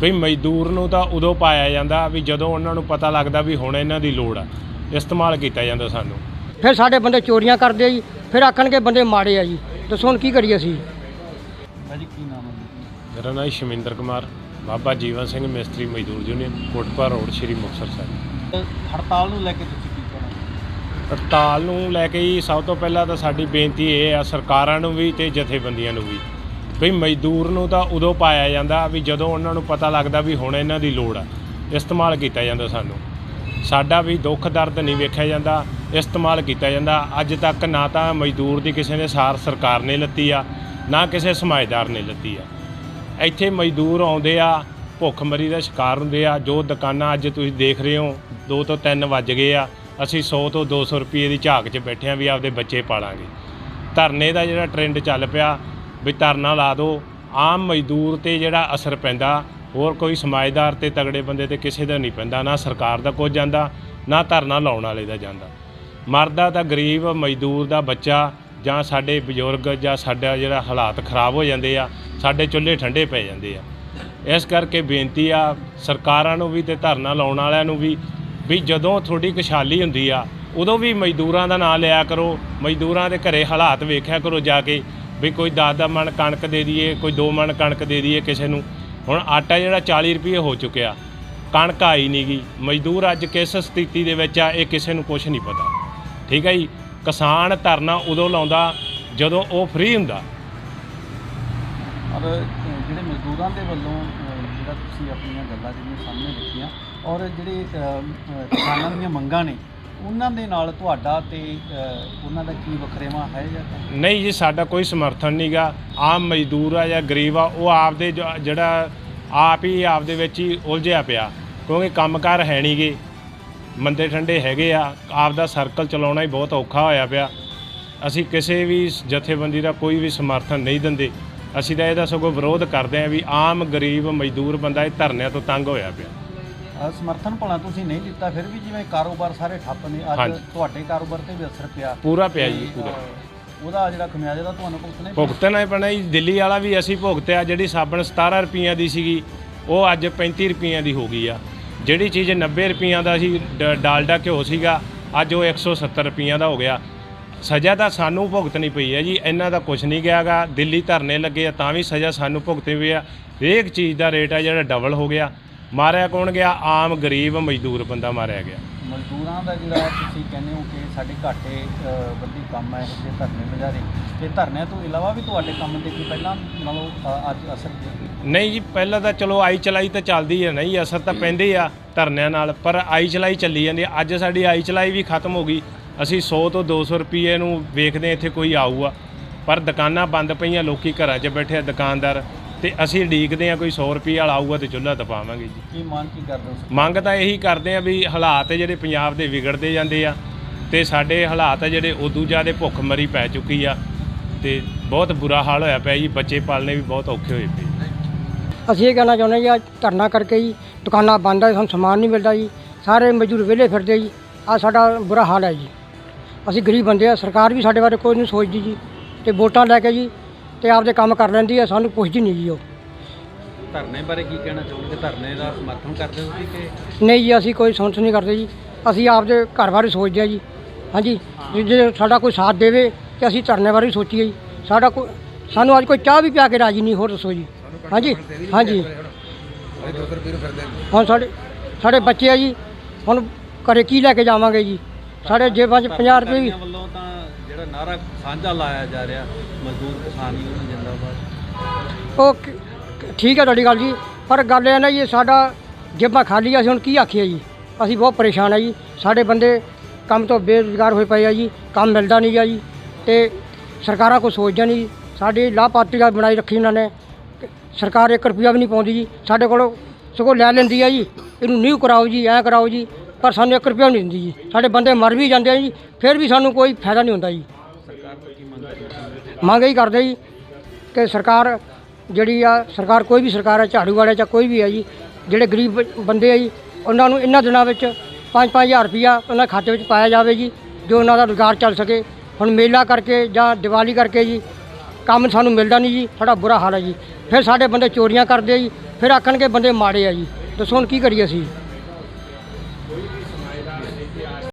ਵੀ ਮਜ਼ਦੂਰ ਨੂੰ ਤਾਂ ਉਦੋਂ ਪਾਇਆ ਜਾਂਦਾ ਵੀ ਜਦੋਂ ਉਹਨਾਂ ਨੂੰ ਪਤਾ ਲੱਗਦਾ ਵੀ ਹੁਣ ਇਹਨਾਂ ਦੀ ਲੋੜ ਆ ਇਸਤੇਮਾਲ ਕੀਤਾ ਜਾਂਦਾ ਸਾਨੂੰ। ਫਿਰ ਸਾਡੇ ਬੰਦੇ ਚੋਰੀਆਂ ਕਰਦੇ ਆ ਜੀ ਫਿਰ ਆਖਣਗੇ ਬੰਦੇ ਮਾੜੇ ਆ ਜੀ। ਦੱਸੋ ਹੁਣ ਕੀ ਕਰੀਏ ਅਸੀਂ? ਭਾਜੀ ਕੀ ਨਾਮ ਹੈ ਜੀ? ਮੇਰਾ ਨਾਮ ਸ਼ਮਿੰਦਰ ਕੁਮਾਰ ਬਾਬਾ ਜੀਵਨ ਸਿੰਘ ਮਿਸਤਰੀ ਮਜ਼ਦੂਰ ਯੂਨੀਅਨ ਕੋਟਪਾ ਰੋਡ ਸ਼੍ਰੀ ਮੁਕਤਸਰ ਸਾਹਿਬ। ਹੜਤਾਲ ਨੂੰ ਲੈ ਕੇ ਤੁਸੀਂ ਕੀ ਕਹਿਣਾ? ਹੜਤਾਲ ਨੂੰ ਲੈ ਕੇ ਹੀ ਸਭ ਤੋਂ ਪਹਿਲਾਂ ਤਾਂ ਸਾਡੀ ਬੇਨਤੀ ਇਹ ਆ ਸਰਕਾਰਾਂ ਨੂੰ ਵੀ ਤੇ ਜਥੇਬੰਦੀਆਂ ਨੂੰ ਵੀ। ਵੀ ਮਜ਼ਦੂਰ ਨੂੰ ਤਾਂ ਉਦੋਂ ਪਾਇਆ ਜਾਂਦਾ ਵੀ ਜਦੋਂ ਉਹਨਾਂ ਨੂੰ ਪਤਾ ਲੱਗਦਾ ਵੀ ਹੁਣ ਇਹਨਾਂ ਦੀ ਲੋੜ ਆ, ਇਸਤੇਮਾਲ ਕੀਤਾ ਜਾਂਦਾ ਸਾਨੂੰ। ਸਾਡਾ ਵੀ ਦੁੱਖ ਦਰਦ ਨਹੀਂ ਵੇਖਿਆ ਜਾਂਦਾ, ਇਸਤੇਮਾਲ ਕੀਤਾ ਜਾਂਦਾ। ਅੱਜ ਤੱਕ ਨਾ ਤਾਂ ਮਜ਼ਦੂਰ ਦੀ ਕਿਸੇ ਨੇ ਸਾਰ ਸਰਕਾਰ ਨੇ ਲੱਤੀ ਆ, ਨਾ ਕਿਸੇ ਸਮਾਜਦਾਰ ਨੇ ਲੱਤੀ ਆ। ਇੱਥੇ ਮਜ਼ਦੂਰ ਆਉਂਦੇ ਆ, ਭੁੱਖਮਰੀ ਦਾ ਸ਼ਿਕਾਰ ਹੁੰਦੇ ਆ। ਜੋ ਦੁਕਾਨਾਂ ਅੱਜ ਤੁਸੀਂ ਦੇਖ ਰਹੇ ਹੋ 2 ਤੋਂ 3 ਵੱਜ ਗਏ ਆ। ਅਸੀਂ 100 ਤੋਂ 200 ਰੁਪਏ ਦੀ ਝਾਕ 'ਚ ਬੈਠੇ ਆ ਵੀ ਆਪਦੇ ਬੱਚੇ ਪਾਲਾਂਗੇ। ਧਰਨੇ ਦਾ ਜਿਹੜਾ ਟ੍ਰੈਂਡ ਚੱਲ ਪਿਆ ਵੀ ਧਰਨਾ ਲਾ ਦਿਓ। ਆਮ ਮਜ਼ਦੂਰ ਤੇ ਜਿਹੜਾ ਅਸਰ ਪੈਂਦਾ, ਹੋਰ ਕੋਈ ਸਮਾਜਦਾਰ ਤੇ ਤਗੜੇ ਬੰਦੇ ਤੇ ਕਿਸੇ ਦਾ ਨਹੀਂ ਪੈਂਦਾ, ਨਾ ਸਰਕਾਰ ਦਾ ਕੁਝ ਜਾਂਦਾ, ਨਾ ਧਰਨਾ ਲਾਉਣ ਵਾਲੇ ਦਾ ਜਾਂਦਾ। ਮਰਦਾ ਤਾਂ ਗਰੀਬ, ਮਜ਼ਦੂਰ ਦਾ ਬੱਚਾ ਜਾਂ ਸਾਡੇ ਬਜ਼ੁਰਗ ਜਾਂ ਸਾਡਾ ਜਿਹੜਾ ਹਾਲਾਤ ਖਰਾਬ ਹੋ ਜਾਂਦੇ ਆ, ਸਾਡੇ ਚੁੱਲ੍ਹੇ ਠੰਡੇ ਪੈ ਜਾਂਦੇ ਆ। ਇਸ ਕਰਕੇ ਬੇਨਤੀ ਆ ਸਰਕਾਰਾਂ ਨੂੰ ਵੀ ਤੇ ਧਰਨਾ ਲਾਉਣ ਵਾਲਿਆਂ ਨੂੰ ਵੀ ਵੀ ਜਦੋਂ ਤੁਹਾਡੀ ਖੁਸ਼ਹਾਲੀ ਹੁੰਦੀ ਆ, ਉਦੋਂ ਵੀ ਮਜ਼ਦੂਰਾਂ ਦਾ ਨਾਂ ਲਿਆ ਕਰੋ, ਮਜ਼ਦੂਰਾਂ ਦੇ ਘਰੇ ਹਾਲਾਤ ਵੇਖਿਆ ਕਰੋ ਜਾ ਕੇ ਵੀ ਕੋਈ 10 ਮਣ ਕਣਕ ਦੇ ਦਈਏ, ਕੋਈ 2 ਮਣ ਕਣਕ ਦੇ ਦਈਏ ਕਿਸੇ ਨੂੰ। ਹੁਣ ਆਟਾ ਜਿਹੜਾ 40 ਰੁਪਏ ਹੋ ਚੁੱਕਿਆ, ਕਣਕ ਆਈ ਨਹੀਂ ਗੀ। ਮਜ਼ਦੂਰ ਅੱਜ ਕਿਸ ਸਥਿਤੀ ਦੇ ਵਿੱਚ ਆ, ਇਹ ਕਿਸੇ ਨੂੰ ਕੁਝ ਨਹੀਂ ਪਤਾ। ਠੀਕ ਹੈ ਜੀ? ਕਿਸਾਨ ਧਰਨਾ ਉਦੋਂ ਲਾਉਂਦਾ ਜਦੋਂ ਉਹ ਫ੍ਰੀ ਹੁੰਦਾ। ਔਰ ਜਿਹੜੇ ਮਜ਼ਦੂਰਾਂ ਦੇ ਵੱਲੋਂ ਜਿਹੜਾ ਤੁਸੀਂ ਆਪਣੀਆਂ ਗੱਲਾਂ ਜਿਹੜੀਆਂ ਸਾਹਮਣੇ ਰੱਖੀਆਂ ਔਰ ਜਿਹੜੇ ਕਿਸਾਨਾਂ ਦੀਆਂ ਮੰਗਾਂ ਨੇ, ਉਹਨਾਂ ਦੇ ਨਾਲ ਤੁਹਾਡਾ ਤੇ ਉਹਨਾਂ ਦਾ ਕੀ ਵਖਰੇਵਾ ਹੈ ਜਾਂ ਨਹੀਂ ਜੀ, ਸਾਡਾ ਕੋਈ ਸਮਰਥਨ ਨਹੀਂਗਾ ਆਮ ਮਜ਼ਦੂਰ ਆ ਜਾਂ ਗਰੀਬ ਆ, ਉਹ ਆਪਦੇ ਜੋ- ਜਿਹੜਾ ਆਪ ਹੀ ਆਪਦੇ ਵਿੱਚ ਹੀ ਉਲਝਿਆ ਪਿਆ। ਕਿਉਂਕਿ ਕੰਮਕਾਰ ਹੈ ਨਹੀਂਗੇ ਮੰਦੇ ਠੰਡੇ ਹੈਗੇ ਆ। ਆਪ ਦਾ ਸਰਕਲ ਚਲਾਉਣਾ ਹੀ ਬਹੁਤ ਔਖਾ ਹੋਇਆ ਪਿਆ। ਅਸੀਂ ਕਿਸੇ ਵੀ ਜਥੇਬੰਦੀ ਦਾ ਕੋਈ ਵੀ ਸਮਰਥਨ ਨਹੀਂ ਦਿੰਦੇ। ਅਸੀਂ ਤਾਂ ਇਹਦਾ ਸਗੋਂ ਵਿਰੋਧ ਕਰਦੇ ਆ ਵੀ ਆਮ ਗਰੀਬ ਮਜ਼ਦੂਰ ਬੰਦਾ ਇਹ ਧਰਨਿਆਂ ਤੋਂ ਤੰਗ ਹੋਇਆ ਪਿਆ। ਸਮਰਥਨ ਭਲਾ ਤੁਸੀਂ ਨਹੀਂ ਦਿੱਤਾ ਫਿਰ ਵੀ ਜਿਵੇਂ ਕਾਰੋਬਾਰ ਸਾਰੇ ਠੱਪ ਨੇ ਅੱਜ ਹਾਂਜੀ। ਤੁਹਾਡੇ ਕਾਰੋਬਾਰ ਤੇ ਵੀ ਅਸਰ ਪਿਆ। ਪੂਰਾ ਪਿਆ ਜੀ ਪੂਰਾ। ਉਹਦਾ ਜਿਹੜਾ ਖਮਿਆਜਾ ਦਾ ਤੁਹਾਨੂੰ ਭੁਗਤਣਾ ਹੀ ਪਿਆ। ਭੁਗਤਣਾ ਹੀ ਪੈਣਾ ਜੀ ਦਿੱਲੀ ਵਾਲਾ ਵੀ ਅਸੀਂ ਭੁਗਤਿਆ ਜਿਹੜੀ ਸਾਬਣ 17 ਰੁਪਈਆਂ ਦੀ ਸੀਗੀ ਉਹ ਅੱਜ 35 ਰੁਪਈਆਂ ਦੀ ਹੋ ਗਈ ਆ। ਜਿਹੜੀ ਚੀਜ਼ 90 ਰੁਪਈਆਂ ਦਾ ਸੀ ਡ- ਡਾਲਡਾ ਘਿਓ ਸੀਗਾ ਅੱਜ ਉਹ 170 ਰੁਪਈਆਂ ਦਾ ਹੋ ਗਿਆ। ਸਜ਼ਾ ਤਾਂ ਸਾਨੂੰ ਭੁਗਤਣੀ ਪਈ ਹੈ ਜੀ ਇਹਨਾਂ ਦਾ ਕੁਝ ਨਹੀਂ ਗਿਆਗਾ। ਦਿੱਲੀ ਧਰਨੇ ਲੱਗੇ ਆ ਤਾਂ ਵੀ ਸਜ਼ਾ ਸਾਨੂੰ ਭੁਗਤਣੀ ਪਈ ਆ। ਹਰੇਕ ਚੀਜ਼ ਦਾ ਰੇਟ ਆ ਜਿਹੜਾ ਡਬਲ ਹੋ ਗਿਆ। ਮਾਰਿਆ ਕੌਣ ਗਿਆ? ਆਮ ਗਰੀਬ ਮਜ਼ਦੂਰ ਬੰਦਾ ਮਾਰਿਆ ਗਿਆ। ਮਜ਼ਦੂਰਾਂ ਦਾ ਜਿਹੜਾ ਤੁਸੀਂ ਕਹਿੰਦੇ ਹੋ ਕਿ ਸਾਡੇ ਘਾਟੇ ਬੰਦੀ ਕੰਮ ਹੈ ਇਹ ਧਰਨੇ ਮਜਾਰੇ ਤੇ ਧਰਨਿਆਂ ਤੋਂ ਇਲਾਵਾ ਵੀ ਤੁਹਾਡੇ ਕੰਮ ਤੇ ਕੀ ਪਹਿਲਾਂ ਨਾਲੋਂ ਅੱਜ ਅਸਰ? ਨਹੀਂ ਜੀ ਪਹਿਲਾਂ ਤਾਂ ਚਲੋ ਆਈ ਚਲਾਈ ਤਾਂ ਚੱਲਦੀ ਹੈ ਨਹੀਂ ਅਸਰ ਤਾਂ ਪੈਂਦੇ ਆ ਧਰਨਿਆਂ ਨਾਲ ਪਰ ਆਈ ਚਲਾਈ ਚੱਲੀ ਜਾਂਦੀ। ਅੱਜ ਸਾਡੀ ਆਈ ਚਲਾਈ ਵੀ ਖਤਮ ਹੋ ਗਈ। ਅਸੀਂ 100 ਤੋਂ 200 ਰੁਪਏ ਨੂੰ ਵੇਖਦੇ ਹਾਂ ਇੱਥੇ ਕੋਈ ਆਊਗਾ। ਪਰ ਦੁਕਾਨਾਂ ਬੰਦ ਪਈਆਂ ਲੋਕੀ ਘਰਾਂ 'ਚ ਬੈਠੇ ਆ ਦੁਕਾਨਦਾਰ। ਤੇ ਅਸੀਂ ਉਡੀਕਦੇ ਆ ਕੋਈ 100 ਰੁਪਏ ਵਾਲਾ ਆਊਗਾ ਤੇ ਚੁੱਲ੍ਹਾ ਤਪਾਵਾਂਗੇ ਜੀ। ਕੀ ਮੰਗ ਕੀ ਕਰਦੇ ਹੋ ਮੰਗ ਤਾਂ ਇਹੀ ਕਰਦੇ ਆ ਵੀ ਹਾਲਾਤ ਜਿਹੜੇ ਪੰਜਾਬ ਦੇ ਵਿਗੜਦੇ ਜਾਂਦੇ ਆ ਤੇ ਸਾਡੇ ਹਾਲਾਤ ਆ ਜਿਹੜੇ ਉਦੋਂ ਜ਼ਿਆਦਾ ਭੁੱਖ ਮਰੀ ਪੈ ਚੁੱਕੀ ਆ ਤੇ ਬਹੁਤ ਬੁਰਾ ਹਾਲ ਹੋਇਆ ਪਿਆ ਜੀ ਬੱਚੇ ਪਾਲਣੇ ਵੀ ਬਹੁਤ ਔਖੇ ਹੋਏ ਪਏ। ਅਸੀਂ ਇਹ ਕਹਿਣਾ ਚਾਹੁੰਦੇ ਜੀ ਅੱਜ ਧਰਨਾ ਕਰਕੇ ਜੀ ਦੁਕਾਨਾਂ ਬੰਦ ਆ ਸਾਨੂੰ ਸਮਾਨ ਨਹੀਂ ਮਿਲਦਾ ਜੀ ਸਾਰੇ ਮਜ਼ਦੂਰ ਵਿਹਲੇ ਫਿਰਦੇ ਜੀ ਆ ਸਾਡਾ ਬੁਰਾ ਹਾਲ ਹੈ ਜੀ। ਅਸੀਂ ਗਰੀਬ ਬੰਦੇ ਆ ਸਰਕਾਰ ਵੀ ਸਾਡੇ ਬਾਰੇ ਕੋਈ ਨਹੀਂ ਸੋਚਦੀ ਜੀ। ਤੇ ਵੋਟਾਂ ਲੈ ਕੇ ਜੀ ਤੇ ਆਪਦੇ ਕੰਮ ਕਰ ਲੈਂਦੀ ਆ ਸਾਨੂੰ ਪੁੱਛਦੀ ਨਹੀਂ ਜੀ ਉਹ। ਧਰਨੇ ਬਾਰੇ ਕੀ ਕਹਿਣਾ ਚਾਹੁੰਦੇ ਧਰਨੇ ਦਾ ਸਮਰਥਨ ਕਰਦੇ ਹੋ ਕਿ ਨਹੀਂ ਜੀ ਅਸੀਂ ਕੋਈ ਸੁਣਸ ਨਹੀਂ ਕਰਦੇ ਜੀ। ਅਸੀਂ ਆਪਦੇ ਘਰ ਬਾਰੇ ਸੋਚਦੇ ਆ ਜੀ। ਹਾਂਜੀ ਜੇ- ਸਾਡਾ ਕੋਈ ਸਾਥ ਦੇਵੇ ਤੇ ਅਸੀਂ ਧਰਨੇ ਬਾਰੇ ਸੋਚੀਏ ਜੀ। ਸਾਡਾ ਕੋਈ ਸਾਨੂੰ ਅੱਜ ਕੋਈ ਚਾਹ ਵੀ ਪਿਆ ਕੇ ਰਾਜੀ ਨਹੀਂ ਹੋਰ ਦੱਸੋ ਜੀ। ਹਾਂਜੀ ਹਾਂਜੀ। ਹੁਣ ਸਾਡੇ ਸਾਡੇ ਬੱਚੇ ਆ ਜੀ। ਹੁਣ ਘਰੇ ਕੀ ਲੈ ਕੇ ਜਾਵਾਂਗੇ ਜੀ? ਸਾਡੇ ਜੇਬਾਂ 'ਚ 50 ਰੁਪਏ ਵੀ। ਵੱਲੋਂ ਤਾਂ ਜਿਹੜਾ ਨਾਰਾ ਸਾਂਝਾ ਲਾਇਆ ਜਾ ਰਿਹਾ ਮਜ਼ਦੂਰ ਕਿਸਾਨ ਯੂਨੀਅਨ ਜਿੰਦਾਬਾਦ। ਉਹ ਕ- ਕ- ਠੀਕ ਹੈ ਤੁਹਾਡੀ ਗੱਲ ਜੀ ਪਰ ਗੱਲ ਇਹ ਨਾ ਜੀ ਸਾਡਾ ਜੇਬਾਂ ਖਾਲੀ ਆ ਅਸੀਂ ਹੁਣ ਕੀ ਆਖੀਏ ਜੀ? ਅਸੀਂ ਬਹੁਤ ਪਰੇਸ਼ਾਨ ਆ ਜੀ। ਸਾਡੇ ਬੰਦੇ ਕੰਮ ਤੋਂ ਬੇਰੁਜ਼ਗਾਰ ਹੋਏ ਪਏ ਆ ਜੀ ਕੰਮ ਮਿਲਦਾ ਨਹੀਂ ਗਾ ਜੀ ਤੇ ਸਰਕਾਰਾਂ ਕੋਈ ਸੋਚਦੀਆਂ ਨਹੀਂ ਸਾਡੀ ਲਾਭਪਾਤਰੀਆਂ ਬਣਾਈ ਰੱਖੀ ਉਹਨਾਂ ਨੇ। ਸਰਕਾਰ 1 ਰੁਪਿਆ ਵੀ ਨਹੀਂ ਪਾਉਂਦੀ ਜੀ। ਸਾਡੇ ਕੋਲੋਂ ਸਗੋਂ ਲੈ ਲੈਂਦੀ ਆ ਜੀ। ਇਹਨੂੰ ਨਿਊ ਕਰਾਓ ਜੀ ਐਂ ਕਰਾਓ ਜੀ। ਪਰ ਸਾਨੂੰ 1 ਰੁਪਿਆ ਨਹੀਂ ਦਿੰਦੀ ਜੀ। ਸਾਡੇ ਬੰਦੇ ਮਰ ਵੀ ਜਾਂਦੇ ਆ ਜੀ, ਫਿਰ ਵੀ ਸਾਨੂੰ ਕੋਈ ਫਾਇਦਾ ਨਹੀਂ ਹੁੰਦਾ ਜੀ। ਮੰਗ ਕਰਨਾ ਕਰਦੇ ਜੀ ਕਿ ਸਰਕਾਰ ਜਿਹੜੀ ਆ, ਸਰਕਾਰ ਕੋਈ ਵੀ ਸਰਕਾਰ ਹੈ ਝਾੜੂ ਵਾਲੇ ਜਾਂ ਕੋਈ ਵੀ ਹੈ ਜੀ, ਜਿਹੜੇ ਗਰੀਬ ਬੰਦੇ ਆ ਜੀ, ਉਹਨਾਂ ਨੂੰ ਇਹਨਾਂ ਦਿਨਾਂ ਵਿੱਚ 5-5000 ਰੁਪਇਆ ਉਹਨਾਂ ਖਾਤੇ ਵਿੱਚ ਪਾਇਆ ਜਾਵੇ ਜੀ, ਜੋ ਉਹਨਾਂ ਦਾ ਰੁਜ਼ਗਾਰ ਚੱਲ ਸਕੇ। ਹੁਣ ਮੇਲਾ ਕਰਕੇ ਜਾਂ ਦੀਵਾਲੀ ਕਰਕੇ ਜੀ, ਕੰਮ ਸਾਨੂੰ ਮਿਲਦਾ ਨਹੀਂ ਜੀ, ਸਾਡਾ ਬੁਰਾ ਹਾਲ ਹੈ ਜੀ। ਫਿਰ ਸਾਡੇ ਬੰਦੇ ਚੋਰੀਆਂ ਕਰਦੇ ਆ ਜੀ, ਫਿਰ ਆਖਣਗੇ ਬੰਦੇ ਮਾੜੇ ਆ ਜੀ। ਦੱਸੋ ਹੁਣ ਕੀ ਕਰੀਏ ਅਸੀਂ?